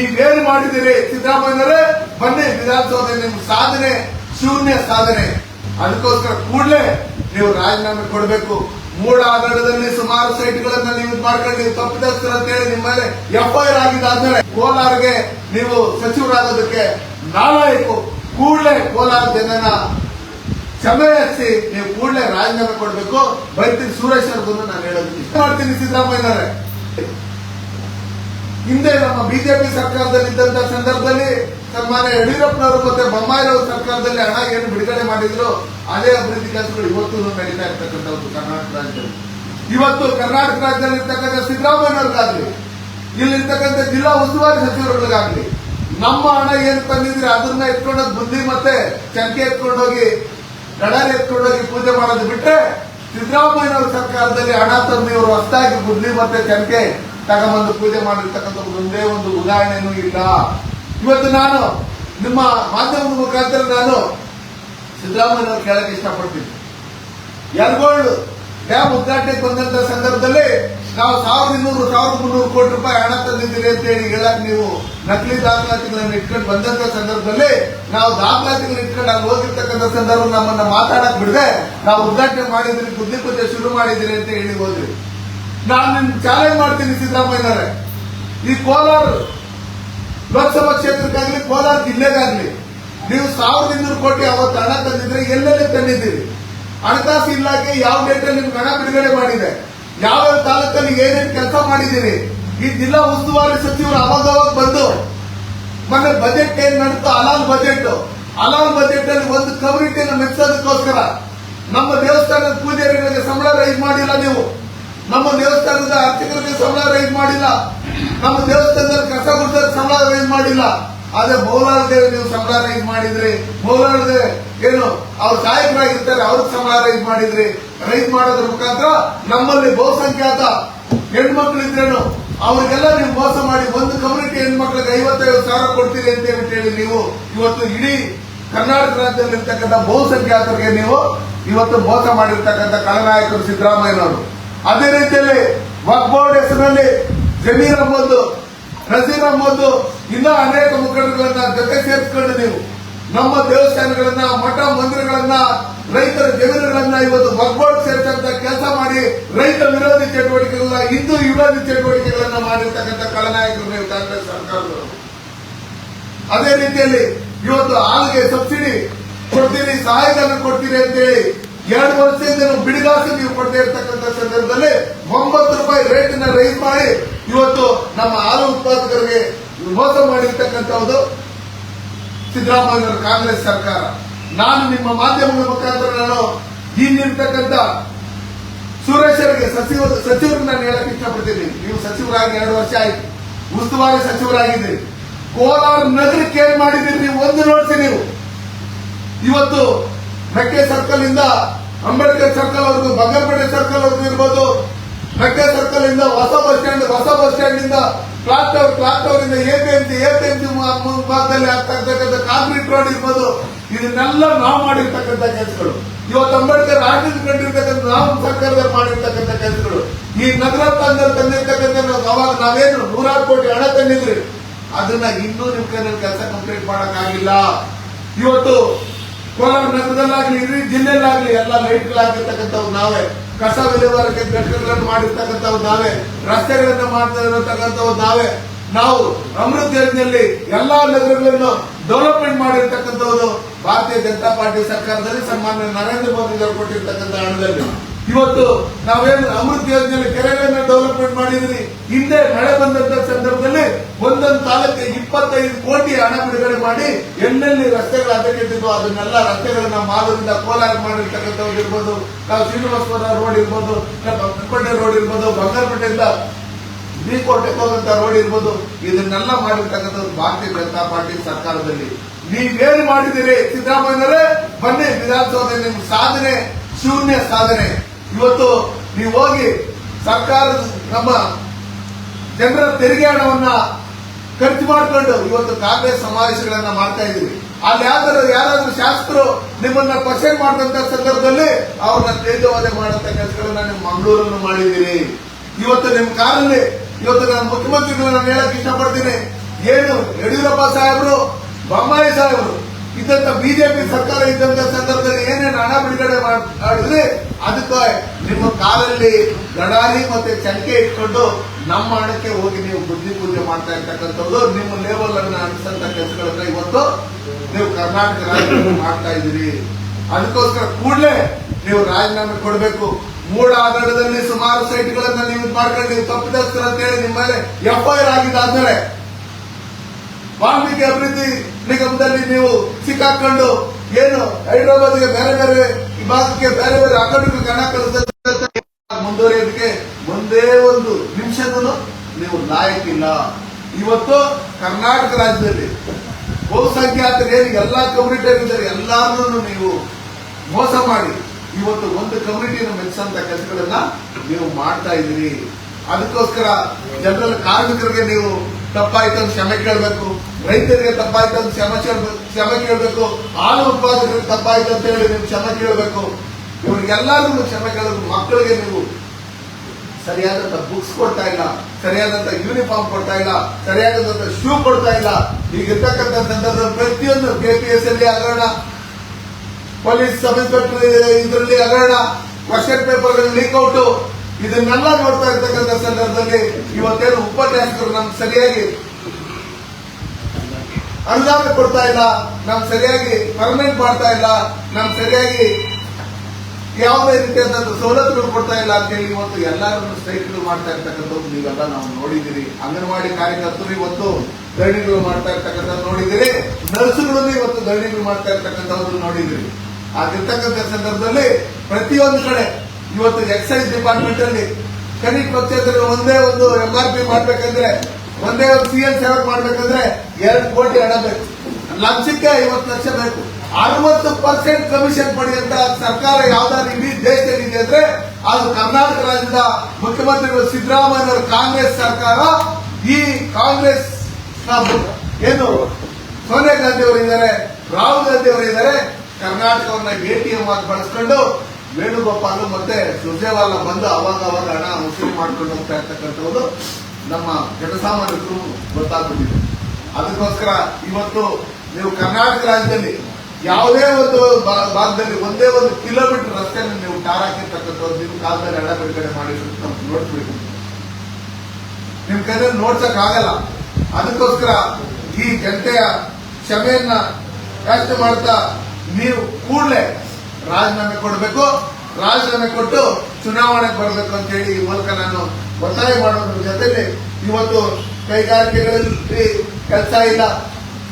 ನೀವೇನು ಮಾಡಿದ್ದೀರಿ? ಸಿದ್ದರಾಮಯ್ಯನವರೇ, ಬನ್ನಿ ವಿಧಾನಸೌಧ ನಿಮ್ ಸಾಧನೆ, ಶೂನ್ಯ ಸಾಧನೆ. ಅದಕ್ಕೋಸ್ಕರ ಕೂಡಲೇ ನೀವು ರಾಜೀನಾಮೆ ಕೊಡಬೇಕು. ಮೂಡ ಆಧಾರದಲ್ಲಿ ಸುಮಾರು ಸೈಟ್ಗಳನ್ನ ನೀವು ಮಾಡ್ಕೊಂಡು ನೀವು ತಪ್ಪಿತಸ್ಥರು ಅಂತ ಹೇಳಿ ನಿಮ್ಮ ಮೇಲೆ ಎಫ್ಐಆರ್ ಆಗಿದ್ದಾದ್ಮೇಲೆ ಕೋಲಾರ್ಗೆ ನೀವು ಸಚಿವರಾಗೋದಕ್ಕೆ ನಾಲಾಯಕು. ಕೂಡಲೇ ಕೋಲಾರ ಜನನ ಕ್ಷಮೆ ಹಚ್ಚಿ ನೀವು ಕೂಡಲೇ ರಾಜೀನಾಮೆ ಕೊಡಬೇಕು. ಬೈತೀನಿ ಸುರೇಶ್ ಅವ್ರಿಗೂ ನಾನು ಹೇಳೋದಕ್ಕೆ ಮಾಡ್ತೀನಿ ಸಿದ್ದರಾಮಯ್ಯನವರೇ. ಹಿಂದೆ ನಮ್ಮ ಬಿಜೆಪಿ ಸರ್ಕಾರದಲ್ಲಿ ಇದ್ದಂತ ಸಂದರ್ಭದಲ್ಲಿ ಸನ್ಮಾನ್ಯ ಯಡಿಯೂರಪ್ಪನವರು ಮತ್ತೆ ಬೊಮ್ಮಾಯಿರವರು ಸರ್ಕಾರದಲ್ಲಿ ಹಣ ಏನು ಬಿಡುಗಡೆ ಮಾಡಿದ್ರು, ಅದೇ ಅಭಿವೃದ್ಧಿ ಕೆಲಸಗಳು ಇವತ್ತು ನಡೀತಾ ಇರ್ತಕ್ಕಂಥದ್ದು ಕರ್ನಾಟಕ ರಾಜ್ಯದಲ್ಲಿ. ಇವತ್ತು ಕರ್ನಾಟಕ ರಾಜ್ಯದಲ್ಲಿ ಇರ್ತಕ್ಕಂಥ ಸಿದ್ದರಾಮಯ್ಯವ್ರಿಗಾಗ್ಲಿ ಇಲ್ಲಿರ್ತಕ್ಕಂಥ ಜಿಲ್ಲಾ ಉಸ್ತುವಾರಿ ಸಚಿವರುಗಳಿಗಾಗ್ಲಿ, ನಮ್ಮ ಹಣ ಏನು ತಂದಿದ್ರೆ ಅದನ್ನ ಎತ್ಕೊಂಡೋಗಿ ಬುದ್ಧಿ ಮತ್ತೆ ಚಂಕೆ ಎತ್ಕೊಂಡೋಗಿ, ಗಡಾರಿ ಎತ್ಕೊಂಡೋಗಿ ಪೂಜೆ ಮಾಡೋದು ಬಿಟ್ರೆ ಸಿದ್ದರಾಮಯ್ಯನವರ ಸರ್ಕಾರದಲ್ಲಿ ಹಣ ತಂದು ಇವರು ಹೊಸದಾಗಿ ಬುದ್ಧಿ ಮತ್ತೆ ಚಂಕೆ ತಗೊಂಬಂದು ಪೂಜೆ ಮಾಡಿರ್ತಕ್ಕಂಥ ಒಂದೇ ಒಂದು ಉದಾಹರಣೆನೂ ಇಲ್ಲ. ಇವತ್ತು ನಾನು ನಿಮ್ಮ ಮಾಧ್ಯಮದ ಮುಖಾಂತರ ನಾನು ಸಿದ್ದರಾಮಯ್ಯನವ್ರು ಕೇಳಕ್ಕೆ ಇಷ್ಟಪಡ್ತೀನಿ. ಯರಗೋಲ್ಡ್ ಡ್ಯಾಮ್ ಉದ್ಘಾಟನೆಗೆ ಬಂದಂತ ಸಂದರ್ಭದಲ್ಲಿ ನಾವು ಸಾವಿರದ ಇನ್ನೂರು, ಸಾವಿರದ ಮುನ್ನೂರು ಕೋಟಿ ರೂಪಾಯಿ ಹಣ ತಂದಿದ್ದೀರಿ ಅಂತ ಹೇಳಿ ಹೇಳಕ್ ನೀವು ನಕಲಿ ದಾಖಲಾತಿಗಳನ್ನು ಇಟ್ಕೊಂಡು ಬಂದಂತ ಸಂದರ್ಭದಲ್ಲಿ ನಾವು ದಾಖಲಾತಿಗಳನ್ನ ಇಟ್ಕೊಂಡು ಅಲ್ಲಿ ಹೋಗಿರ್ತಕ್ಕಂಥ ಸಂದರ್ಭ ನಮ್ಮನ್ನ ಮಾತಾಡಕ್ ಬಿಡದೆ ನಾವು ಉದ್ಘಾಟನೆ ಮಾಡಿದ್ರಿ ಬುದ್ಧಿ ಪೂಜೆ ಶುರು ಮಾಡಿದಿರಿ ಅಂತ ಹೇಳಿ ಹೋದ್ರಿ. ನಾನು ನಿಮ್ ಚಾಲೆಂಜ್ ಮಾಡ್ತೀನಿ ಸಿದ್ದರಾಮಯ್ಯನವರೇ ಈ ಕೋಲಾರ ಲೋಕಸಭಾ ಕ್ಷೇತ್ರಕ್ಕಾಗ್ಲಿ, ಕೋಲಾರ ಜಿಲ್ಲೆಗಾಗ್ಲಿ, ನೀವು ಸಾವಿರದ ಇನ್ನೂರು ಕೋಟಿ ಅವತ್ತು ಹಣ ತಂದಿದ್ರೆ ಎಲ್ಲೆಲ್ಲಿ ತಂದಿದ್ದೀರಿ? ಹಣಕಾಸು ಇಲಾಖೆ ಯಾವ ಡೇಟಲ್ಲಿ ನಿಮ್ಗೆ ಹಣ ಬಿಡುಗಡೆ ಮಾಡಿದೆ? ಯಾವ ತಾಲೂಕಲ್ಲಿ ಏನೇನು ಕೆಲಸ ಮಾಡಿದ್ದೀರಿ? ಈ ಜಿಲ್ಲಾ ಉಸ್ತುವಾರಿ ಸಚಿವರು ಅವಾಗವಾಗ ಅವಾಗ ಬಂದು, ಮೊನ್ನೆ ಬಜೆಟ್ ಏನ್ ನಡೀತು? ಅಲಾಲ್ ಬಜೆಟ್. ಅಲಾಲ್ ಬಜೆಟ್ ಅಲ್ಲಿ ಒಂದು ಕಮ್ಯುನಿಟಿಯನ್ನು ಮೆಚ್ಚೋದಕ್ಕೋಸ್ಕರ ನಮ್ಮ ದೇವಸ್ಥಾನದ ಪೂಜಾರಿಗಳಿಗೆ ಸಂಬಳ ರೈಸ್ ಮಾಡಿಲ್ಲ ನೀವು. ನಮ್ಮ ದೇವಸ್ಥಾನದ ಅರ್ಚಕರಿಗೆ ಸಂಬಳ ರೈಸ್ ಮಾಡಿಲ್ಲ. ನಮ್ಮ ದೇವಸ್ಥಾನದಲ್ಲಿ ಕಸ ಗುಡ್ತಾರೆ ಸಂಬಳ ರೈಸ್ ಮಾಡಿಲ್ಲ. ಆದ್ರೆ ಮೌಲಾರ್ಗೆ ನೀವು ಸಂಬಳ ರೈಸ್ ಮಾಡಿದ್ರಿ ಮೌಲಾರ್ಗೆ ಏನು, ಅವ್ರ ಸಹಾಯಕರಾಗಿರ್ತಾರೆ ಅವ್ರಿಗೆ ಸಂಬಳ ರೈಸ್ ಮಾಡಿದ್ರಿ. ರೈಸ್ ಮಾಡೋದ್ರ ಮುಖಾಂತರ ನಮ್ಮಲ್ಲಿ ಬಹುಸಂಖ್ಯಾತ ಹೆಣ್ಮಕ್ಳಿದ್ರೇನು, ಅವ್ರಿಗೆಲ್ಲ ನೀವು ಮೋಸ ಮಾಡಿ ಒಂದು ಕಮ್ಯುನಿಟಿ ಹೆಣ್ಮಕ್ಳಿಗೆ ಐವತ್ತೈದು ಸಾವಿರ ಕೊಡ್ತೀರಿ ಅಂತ ಹೇಳಿ ನೀವು ಇವತ್ತು ಇಡೀ ಕರ್ನಾಟಕ ರಾಜ್ಯದಲ್ಲಿರ್ತಕ್ಕಂಥ ಬಹುಸಂಖ್ಯಾತರಿಗೆ ನೀವು ಇವತ್ತು ಮೋಸ ಮಾಡಿರ್ತಕ್ಕಂಥ ಕಳನಾಯಕರು ಸಿದ್ದರಾಮಯ್ಯನವರು. ಅದೇ ರೀತಿಯಲ್ಲಿ ವಕ್ ಬೋರ್ಡ್ ಹೆಸರಿನಲ್ಲಿ ಜಮೀರ್ ಅಹಮದ್ ನಜೀರ್ ಅಹಮದ್, ಇನ್ನ ಅನೇಕ ಮುಖಂಡಗಳನ್ನ ಜೊತೆ ಸೇರಿಸಿಕೊಂಡು ನೀವು ನಮ್ಮ ದೇವಸ್ಥಾನಗಳನ್ನ, ಮಠ ಮಂದಿರಗಳನ್ನ, ರೈತರ ಜಮೀನುಗಳನ್ನ ಇವತ್ತು ವಕ್ ಬೋರ್ಡ್ ಸೇರಿಸಂತ ಕೆಲಸ ಮಾಡಿ ರೈತ ವಿರೋಧಿ ಚಟುವಟಿಕೆಗಳನ್ನ, ಹಿಂದೂ ವಿರೋಧಿ ಚಟುವಟಿಕೆಗಳನ್ನ ಮಾಡಿರ್ತಕ್ಕಂಥ ಕಳನಾಯಕರು ನೀವು ಕಾಂಗ್ರೆಸ್ ಸರ್ಕಾರದವರು. ಅದೇ ರೀತಿಯಲ್ಲಿ ಇವತ್ತು ಹಾಲಿಗೆ ಸಬ್ಸಿಡಿ ಕೊಡ್ತೀರಿ, ಸಹಾಯಧನ ಕೊಡ್ತೀರಿ ಅಂತೇಳಿ ಎರಡು ವರ್ಷದಿಂದ ನೀವು ಬಿಡಿಗಾಸು ನೀವು ಕೊಡದೇ ಇರತಕ್ಕಂಥ ಸಂದರ್ಭದಲ್ಲಿ ಒಂಬತ್ತು ರೂಪಾಯಿ ರೇಟ್ನ ರೈಸ್ ಮಾಡಿ ಇವತ್ತು ನಮ್ಮ ಹಾಲು ಉತ್ಪಾದಕರಿಗೆ ಮೋಸ ಮಾಡಿರ್ತಕ್ಕಂಥದ್ದು ಸಿದ್ದರಾಮಯ್ಯ ಕಾಂಗ್ರೆಸ್ ಸರ್ಕಾರ. ನಾನು ನಿಮ್ಮ ಮಾಧ್ಯಮದ ಮುಖಾಂತರ ನಾನು ಹಿಂದಿರ್ತಕ್ಕಂಥ ಸುರೇಶರಿಗೆ ಸಚಿವ ಸಚಿವರನ್ನ ನಾನು ಹೇಳಕ್ ಇಷ್ಟಪಡ್ತೀನಿ. ನೀವು ಸಚಿವರಾಗಿ ಎರಡು ವರ್ಷ ಆಯ್ತು. ಉಸ್ತುವಾರಿ ಸಚಿವರಾಗಿದ್ದೀರಿ. ಕೋಲಾರ ನಗರಕ್ಕೆ ಏನ್ ಮಾಡಿದ್ದೀರಿ ನೀವು? ಒಂದು ನೋಡ್ತೀರಿ ನೀವು. ಇವತ್ತು ಮೆಕ್ಕೆ ಸರ್ಕಲ್ ಇಂದ ಅಂಬೇಡ್ಕರ್ ಸರ್ಕಲ್ ವರೆಗೂ ಬಂಗಾರಪೇಟೆ ಸರ್ಕಲ್ ವರೆಗೂ ಇರ್ಬೋದು. ಮೆಕ್ಕೆ ಸರ್ಕಲ್ ಇಂದ ಹೊಸ ಬಸ್ ಸ್ಟ್ಯಾಂಡ್ ಹೊಸ ಬಸ್ ಸ್ಟ್ಯಾಂಡ್ ಇಂದ ಫ್ಲಾಟ್ ಟವರ್ ಫ್ಲಾಟ್ ಟವರ್ ಇಂದ ಎಪಿಎಂಸಿ ಎಪಿಎಂಸಿ ಭಾಗದಲ್ಲಿ ಆಗ್ತಾ ಕಾಂಕ್ರೀಟ್ ರೋಡ್ ಇರ್ಬೋದು. ಇದನ್ನೆಲ್ಲ ನಾವು ಮಾಡಿರ್ತಕ್ಕಂಥ ಕೆಲಸಗಳು. ಇವತ್ತು ಅಂಬೇಡ್ಕರ್ ಆಡಳಿತಗೊಂಡಿರ್ತಕ್ಕಂಥ ನಾವು ಸರ್ಕಾರದಲ್ಲಿ ಮಾಡಿರ್ತಕ್ಕಂಥ ಕೆಲಸಗಳು. ಈ ನಗರ ತಂದಲ್ಲಿ ತಂದಿರ್ತಕ್ಕಂಥ ಅವಾಗ ನಾವೇನು ನೂರಾರು ಕೋಟಿ ಹಣ ತಂದಿದ್ರಿ. ಅದನ್ನ ಇನ್ನೂ ನಿಮ್ ಕೈನಲ್ಲಿ ಕೆಲಸ ಕಂಪ್ಲೀಟ್ ಮಾಡಕ್ಕಾಗಿಲ್ಲ. ಇವತ್ತು ಕೋಲಾರ ನಗರದಲ್ಲಾಗ್ಲಿ, ಇಡೀ ಜಿಲ್ಲೆಯಲ್ಲಾಗಲಿ ಎಲ್ಲ ಲೈಟ್ಗಳಾಗಿರ್ತಕ್ಕಂಥವು ನಾವೇ. ಕಸ ವಿಲೇವಾರಕ್ಕೆ ಘಟಕಗಳನ್ನು ಮಾಡಿರ್ತಕ್ಕಂಥವು ನಾವೇ. ರಸ್ತೆಗಳನ್ನ ಮಾಡ್ತಾ ಇರತಕ್ಕಂಥವು ನಾವೇ. ನಾವು ಅಮೃತ ಯೋಜನೆಯಲ್ಲಿ ಎಲ್ಲಾ ನಗರಗಳನ್ನು ಡೆವಲಪ್ಮೆಂಟ್ ಮಾಡಿರ್ತಕ್ಕಂಥದ್ದು ಭಾರತೀಯ ಜನತಾ ಪಾರ್ಟಿ ಸರ್ಕಾರದಲ್ಲಿ ಸನ್ಮಾನ್ಯ ನರೇಂದ್ರ ಮೋದಿ ಅವರು ಕೊಟ್ಟಿರ್ತಕ್ಕಂಥ ಹಣದಲ್ಲಿ. ಇವತ್ತು ನಾವೇನು ಅಮೃತ ಯೋಜನೆಯಲ್ಲಿ ಕೆರೆಗಳನ್ನ ಡೆವಲಪ್ಮೆಂಟ್ ಮಾಡಿದ್ರಿ ಹಿಂದೆ ಮಳೆ ಬಂದಂತ ಸಂದರ್ಭದಲ್ಲಿ ಒಂದೊಂದು ತಾಲೂಕಿಗೆ ಇಪ್ಪತ್ತೈದು ಕೋಟಿ ಹಣ ಬಿಡುಗಡೆ ಮಾಡಿ ಎಲ್ಲೆಲ್ಲಿ ರಸ್ತೆಗಳ ಅದಕ್ಕಿದ್ದು ಅದನ್ನೆಲ್ಲ ರಸ್ತೆಗಳನ್ನ ಮಾದರಿಂದ ಕೋಲಾರ ಮಾಡಿರ್ತಕ್ಕಂಥವ್ರು ಇರ್ಬೋದು, ನಾವು ಶ್ರೀನಿವಾಸಪುರ ರೋಡ್ ಇರ್ಬೋದು ಕಪ್ಪಟ್ಟೆ ರೋಡ್ ಇರ್ಬೋದು, ಬಂಗಾರಪೇಟೆಯಿಂದ ಬಿ ಕೋಟೆಗೆ ಹೋಗುವಂತ ರೋಡ್ ಇರ್ಬೋದು, ಇದನ್ನೆಲ್ಲ ಮಾಡಿರ್ತಕ್ಕಂಥದ್ದು ಭಾರತೀಯ ಜನತಾ ಪಾರ್ಟಿ ಸರ್ಕಾರದಲ್ಲಿ. ನೀವೇನು ಮಾಡಿದಿರಿ ಸಿದ್ದರಾಮಯ್ಯನವರೇ, ಬನ್ನಿ ವಿಧಾನಸೌಧ ನಿಮ್ಮ ಸಾಧನೆ, ಶೂನ್ಯ ಸಾಧನೆ. ಇವತ್ತು ನೀವು ಹೋಗಿ ಸರ್ಕಾರದ ನಮ್ಮ ಜನರ ತೆರಿಗೆ ಹಣವನ್ನ ಖರ್ಚು ಮಾಡಿಕೊಂಡು ಇವತ್ತು ಕಾಂಗ್ರೆಸ್ ಸಮಾವೇಶಗಳನ್ನ ಮಾಡ್ತಾ ಇದ್ದೀವಿ. ಅಲ್ಲಿ ಯಾವ್ದಾದ್ರು ಯಾರಾದ್ರೂ ಶಾಸಕರು ನಿಮ್ಮನ್ನ ಪರ್ಸೆಂಟ್ ಮಾಡಿದಂತ ಸಂದರ್ಭದಲ್ಲಿ ಅವ್ರನ್ನ ತೇಜವಾದ ಮಾಡಂತ ಕೆಲಸಗಳನ್ನ ನಿಮ್ಮ ಮಂಗಳೂರನ್ನು ಮಾಡಿದ್ದೀರಿ. ಇವತ್ತು ನಿಮ್ಮ ಕಾರಲ್ಲಿ ಇವತ್ತು ನಾನು ಮುಖ್ಯಮಂತ್ರಿಗಳು ನಾನು ಹೇಳಕ್ ಇಷ್ಟಪಡ್ತೀನಿ. ಏನು ಯಡಿಯೂರಪ್ಪ ಸಾಹೇಬರು, ಬೊಮ್ಮಾಯಿ ಸಾಹೇಬರು ಇದ್ದಂತ ಬಿಜೆಪಿ ಸರ್ಕಾರ ಇದ್ದಂತ ಸಂದರ್ಭದಲ್ಲಿ ಏನೇನು ಹಣ ಬಿಡುಗಡೆ ಮಾಡ್- ಮಾಡಿದ್ರೆ ಅದಕ್ಕೆ ನಿಮ್ಮ ಕಾಲಲ್ಲಿ ಗಡಾರಿ ಮತ್ತೆ ಚಂಕೆ ಇಟ್ಕೊಂಡು ನಮ್ಮ ಹಣಕ್ಕೆ ಹೋಗಿ ನೀವು ಬುದ್ಧಿ ಪೂಜೆ ಮಾಡ್ತಾ ಇರ್ತಕ್ಕಂಥದ್ದು ನಿಮ್ಮ ಲೇಬಲ್ ಅನ್ನ ಅನಿಸಂತ ಕೆಲಸಗಳನ್ನ ಇವತ್ತು ನೀವು ಕರ್ನಾಟಕ ರಾಜ್ಯದಲ್ಲಿ ಮಾಡ್ತಾ ಇದ್ದೀರಿ. ಅದಕ್ಕೋಸ್ಕರ ಕೂಡಲೇ ನೀವು ರಾಜೀನಾಮೆ ಕೊಡಬೇಕು. ಮೂಡ ಆಧಾರದಲ್ಲಿ ಸುಮಾರು ಸೈಟ್ಗಳನ್ನ ನೀವು ಮಾಡ್ಕೊಂಡು ನೀವು ತಪ್ಪಿದಸ್ತರ ಅಂತ ಹೇಳಿ ನಿಮ್ಮ ಮೇಲೆ ಎಫ್ಐಆರ್ ಆಗಿದ್ದಾದ್ಮೇಲೆ ವಾಲ್ಮೀಕಿ ಅಭಿವೃದ್ಧಿ ನಿಗಮದಲ್ಲಿ ನೀವು ಸಿಕ್ಕಾಕೊಂಡು ಏನು ಹೈದರಾಬಾದ್ಗೆ ಬೇರೆ ಬೇರೆ ಭಾಗಕ್ಕೆ ಬೇರೆ ಬೇರೆ ಅಕಾಡೆಮಿಕ್ ಕಳಿಸ ಮುಂದುವರಿಯೋದಕ್ಕೆ ಒಂದೇ ಒಂದು ನಿಮಿಷದೂ ನೀವು ಲಾಯಕ್ಕಿಲ್ಲ ಇವತ್ತು ಕರ್ನಾಟಕ ರಾಜ್ಯದಲ್ಲಿ ಬಹುಸಂಖ್ಯಾತ ಏನು ಎಲ್ಲಾ ಕಮ್ಯುನಿಟಿ ಇದ್ದಾರೆ ನೀವು ಮೋಸ ಮಾಡಿ ಇವತ್ತು ಒಂದು ಕಮ್ಯುನಿಟಿನ ಮೆಚ್ಚಂತ ಕೆಲಸಗಳನ್ನ ನೀವು ಮಾಡ್ತಾ ಇದ್ದೀರಿ. ಅದಕ್ಕೋಸ್ಕರ ಜನರಲ್ ಕಾರ್ಮಿಕರಿಗೆ ನೀವು ತಪ್ಪಾಯ್ತು ಅಂತ ಕ್ಷಮೆ ಕೇಳಬೇಕು ರೈತರಿಗೆ ತಪ್ಪಾಯ್ತು ಅಂತ ಕ್ಷಮೆ ಕ್ಷಮೆ ಕೇಳಬೇಕು ಹಾಲು ಉತ್ಪಾದಕರಿಗೆ ತಪ್ಪಾಯ್ತು ಅಂತ ಹೇಳಿ ನೀವು ಕ್ಷಮೆ ಕೇಳಬೇಕು ಇವ್ರಿಗೆಲ್ಲರಿಗೂ ಕ್ಷಮೆ ಕೇಳಬೇಕು. ಮಕ್ಕಳಿಗೆ ನೀವು ಸರಿಯಾದಂತ ಬುಕ್ಸ್ ಕೊಡ್ತಾ ಇಲ್ಲ, ಸರಿಯಾದಂತ ಯೂನಿಫಾರ್ಮ್ ಕೊಡ್ತಾ ಇಲ್ಲ, ಸರಿಯಾದಂತ ಶೂ ಕೊಡ್ತಾ ಇಲ್ಲ. ಈಗ ಇರ್ತಕ್ಕಂಥ ಸಂದರ್ಭದಲ್ಲಿ ಪ್ರತಿಯೊಂದು ಕೆಪಿಎಸ್ ಅಲ್ಲಿ ಹಗರಣ ಪೊಲೀಸ್ ಸಬ್ ಇನ್ಸ್ಪೆಕ್ಟರ್ ಇದರಲ್ಲಿ ಹಗರಣ ಕ್ವಶನ್ ಪೇಪರ್ ಲೀಕ್ ಔಟ್ ಇದನ್ನೆಲ್ಲ ನೋಡ್ತಾ ಇರ್ತಕ್ಕಂಥ ಸಂದರ್ಭದಲ್ಲಿ ಇವತ್ತೇನು ಉಪನ್ಯಾಸಕರು ನಮ್ಗೆ ಸರಿಯಾಗಿ ಅನುದಾನ ಕೊಡ್ತಾ ಇಲ್ಲ ನಮ್ ಸರಿಯಾಗಿ ಪರ್ಮನೆಂಟ್ ಮಾಡ್ತಾ ಇಲ್ಲ ನಮ್ ಸರಿಯಾಗಿ ಯಾವುದೇ ರೀತಿಯಾದಂತ ಸವಲತ್ತುಗಳು ಕೊಡ್ತಾ ಇಲ್ಲ ಅಂತ ಹೇಳಿ ಇವತ್ತು ಎಲ್ಲರನ್ನು ಸ್ಟ್ರೈಕ್ಗಳು ಮಾಡ್ತಾ ಇರ್ತಕ್ಕಂಥದ್ದು ನೀವೆಲ್ಲ ನಾವು ನೋಡಿದಿರಿ ಅಂಗನವಾಡಿ ಕಾರ್ಯಕರ್ತರು ಇವತ್ತು ಧರಣಿಗಳು ಮಾಡ್ತಾ ಇರ್ತಕ್ಕಂಥದ್ದು ನೋಡಿದಿರಿ ನರ್ಸುಗಳನ್ನು ಇವತ್ತು ಧರಣಿಗಳು ಮಾಡ್ತಾ ಇರ್ತಕ್ಕಂಥದ್ದು ನೋಡಿದಿರಿ ಆಗಿರ್ತಕ್ಕಂಥ ಸಂದರ್ಭದಲ್ಲಿ ಪ್ರತಿಯೊಂದು ಕಡೆ ಇವತ್ತು ಎಕ್ಸೈಸ್ ಡಿಪಾರ್ಟ್ಮೆಂಟ್ ಅಲ್ಲಿ ಕನಿಷ್ಠ ಪಕ್ಷದಲ್ಲಿ ಒಂದೇ ಒಂದು ಎಂ ಆರ್ ಪಿ ಮಾಡ್ಬೇಕಂದ್ರೆ, ಒಂದೇ ಒಂದು ಸಿ ಎಲ್ ಸೇವಕ್ ಮಾಡ್ಬೇಕಂದ್ರೆ ಎರಡು ಕೋಟಿ ಹಣ ಬೇಕು. ಲಕ್ಷಕ್ಕೆ ಐವತ್ತು ಲಕ್ಷ ಬೇಕು. ಅರವತ್ತು ಪರ್ಸೆಂಟ್ ಕಮಿಷನ್ ಪಡೆಯುವಂತ ಸರ್ಕಾರ ಯಾವ್ದಾದ್ರು ಇಡೀ ದೇಶದಲ್ಲಿ ಇದೆ ಅಂದ್ರೆ, ಅದು ಕರ್ನಾಟಕ ರಾಜ್ಯದ ಮುಖ್ಯಮಂತ್ರಿಗಳು ಸಿದ್ದರಾಮಯ್ಯ ಕಾಂಗ್ರೆಸ್ ಸರ್ಕಾರ ಈ ಕಾಂಗ್ರೆಸ್ ಏನು? ಸೋನಿಯಾ ಗಾಂಧಿ ಅವರು ಇದ್ದಾರೆ, ರಾಹುಲ್ ಗಾಂಧಿ ಅವರು ಇದ್ದಾರೆ, ಕರ್ನಾಟಕವನ್ನ ಎಟಿಎಂ ಆಗಿ ಬಳಸ್ಕೊಂಡು ವೇಣುಗೋಪಾಲ್ ಮತ್ತೆ ಸುರ್ಜೇವಾಲ ಬಂದು ಅವಾಗ ಅವಾಗ ಹಣ ವಸೂಲಿ ಮಾಡ್ಕೊಂಡು ಹೋಗ್ತಾ ಇರ್ತಕ್ಕಂಥದ್ದು ನಮ್ಮ ಜನಸಾಮಾನ್ಯರು ಗೊತ್ತಾಗ್ಬಿಟ್ಟಿದೆ. ಅದಕ್ಕೋಸ್ಕರ ಇವತ್ತು ನೀವು ಕರ್ನಾಟಕ ರಾಜ್ಯದಲ್ಲಿ ಯಾವುದೇ ಒಂದು ಭಾಗದಲ್ಲಿ ಒಂದೇ ಒಂದು ಕಿಲೋಮೀಟರ್ ರಸ್ತೆಯನ್ನು ನೀವು ಟಾರ್ ಹಾಕಿರ್ತಕ್ಕಂಥದ್ದು ನಿಮ್ಮ ಕಾಲದಲ್ಲಿ ಹಣ ಬಿಡುಗಡೆ ಮಾಡಿರೋದು ನಮ್ಗೆ ನೋಡ್ಬೇಕು ನಿಮ್ ಕೈಯಲ್ಲಿ ನೋಡ್ಸಕ್ ಆಗಲ್ಲ. ಅದಕ್ಕೋಸ್ಕರ ಈ ಜನತೆಯ ಕ್ಷಮೆಯನ್ನ ಯಾಚನೆ ಮಾಡ್ತಾ ನೀವು ಕೂಡಲೇ ರಾಜೀನಾಮೆ ಕೊಡಬೇಕು ರಾಜೀನಾಮೆ ಕೊಟ್ಟು ಚುನಾವಣೆಗೆ ಬರಬೇಕು ಅಂತ ಹೇಳಿ ಈ ಮೂಲಕ ನಾನು ಒತ್ತಾಯ ಮಾಡೋದ್ರ ಜೊತೆಗೆ ಇವತ್ತು ಕೈಗಾರಿಕೆಗಳಲ್ಲಿ ಕೆಲಸ ಇಲ್ಲ.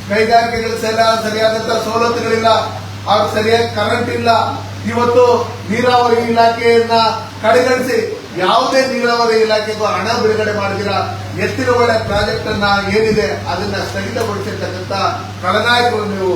ಕೈಗಾರಿಕೆಗಳು ಸರಿಯಾದಂತಹ ಸವಲತ್ತುಗಳಿಲ್ಲ. ಅವ್ರಿಗೆ ಸರಿಯಾಗಿ ಕರೆಂಟ್ ಇಲ್ಲ. ಇವತ್ತು ನೀರಾವರಿ ಇಲಾಖೆಯನ್ನ ಕಡೆಗಣಿಸಿ ಯಾವುದೇ ನೀರಾವರಿ ಇಲಾಖೆಗೂ ಹಣ ಬಿಡುಗಡೆ ಮಾಡಿದಿರ. ಎತ್ತಿನ ಒಳ್ಳೆ ಪ್ರಾಜೆಕ್ಟ್ ಅನ್ನ ಏನಿದೆ ಅದನ್ನ ಸ್ಥಗಿತಗೊಳಿಸಿರ್ತಕ್ಕಂಥ ಕಳನಾಯಕರು ನೀವು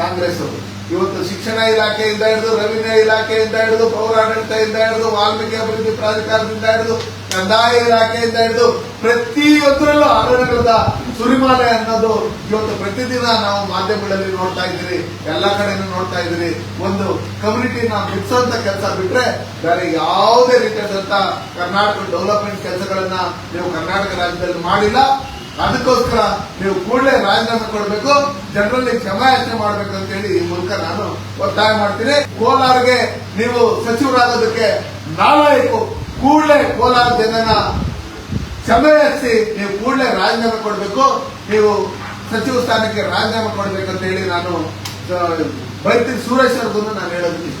ಕಾಂಗ್ರೆಸ್ ಅವರು. ಇವತ್ತು ಶಿಕ್ಷಣ ಇಲಾಖೆಯಿಂದ ಹಿಡಿದು ರೆವಿನ್ಯೂ ಇಲಾಖೆಯಿಂದ ಹಿಡಿದು ಪೌರಾಡಳಿತದಿಂದ ಹಿಡಿದು ವಾಲ್ಮೀಕಿ ಅಭಿವೃದ್ಧಿ ಪ್ರಾಧಿಕಾರದಿಂದ ಹಿಡಿದು ಕಂದಾಯ ಇಲಾಖೆಯಿಂದ ಹಿಡಿದು ಪ್ರತಿಯೊಂದರಲ್ಲೂ ಹಗರಣದ ಸುರಿಮಾಲೆ ಅನ್ನೋದು ಇವತ್ತು ಪ್ರತಿದಿನ ನಾವು ಮಾಧ್ಯಮಗಳಲ್ಲಿ ನೋಡ್ತಾ ಇದ್ದೀರಿ. ಎಲ್ಲ ಕಡೆನೂ ನೋಡ್ತಾ ಇದ್ದೀರಿ. ಒಂದು ಕಮ್ಯುನಿಟಿನ ಬಿಡಿಸುವಂತ ಕೆಲಸ ಬಿಟ್ರೆ ಬೇರೆ ಯಾವುದೇ ರೀತಿಯಾದಂತ ಕರ್ನಾಟಕ ಡೆವಲಪ್ಮೆಂಟ್ ಕೆಲಸಗಳನ್ನ ನೀವು ಕರ್ನಾಟಕ ರಾಜ್ಯದಲ್ಲಿ ಮಾಡಿಲ್ಲ. ಅದಕ್ಕೋಸ್ಕರ ನೀವು ಕೂಡಲೇ ರಾಜೀನಾಮೆ ಕೊಡಬೇಕು. ಜನರಲ್ಲಿ ಕ್ಷಮಾಯಾಚನೆ ಅಂತ ಹೇಳಿ ಈ ಮೂಲಕ ನಾನು ಒತ್ತಾಯ ಮಾಡ್ತೀನಿ. ಕೋಲಾರ್ಗೆ ನೀವು ಸಚಿವರಾಗೋದಕ್ಕೆ ನಾಲಾಯಕು ಕೂಡಲೇ ಕೋಲಾರ ಜನನ ಕ್ಷಮೆ ಯಾಚಿಸಿ ನೀವು ಕೂಡಲೇ ರಾಜೀನಾಮೆ ಕೊಡಬೇಕು. ನೀವು ಸಚಿವ ಸ್ಥಾನಕ್ಕೆ ರಾಜೀನಾಮೆ ಕೊಡಬೇಕಂತ ಹೇಳಿ ನಾನು ಬೈತಿ ಸುರೇಶ್ ಅವ್ರಿಗೂ ನಾನು ಹೇಳೋದಕ್ಕೆ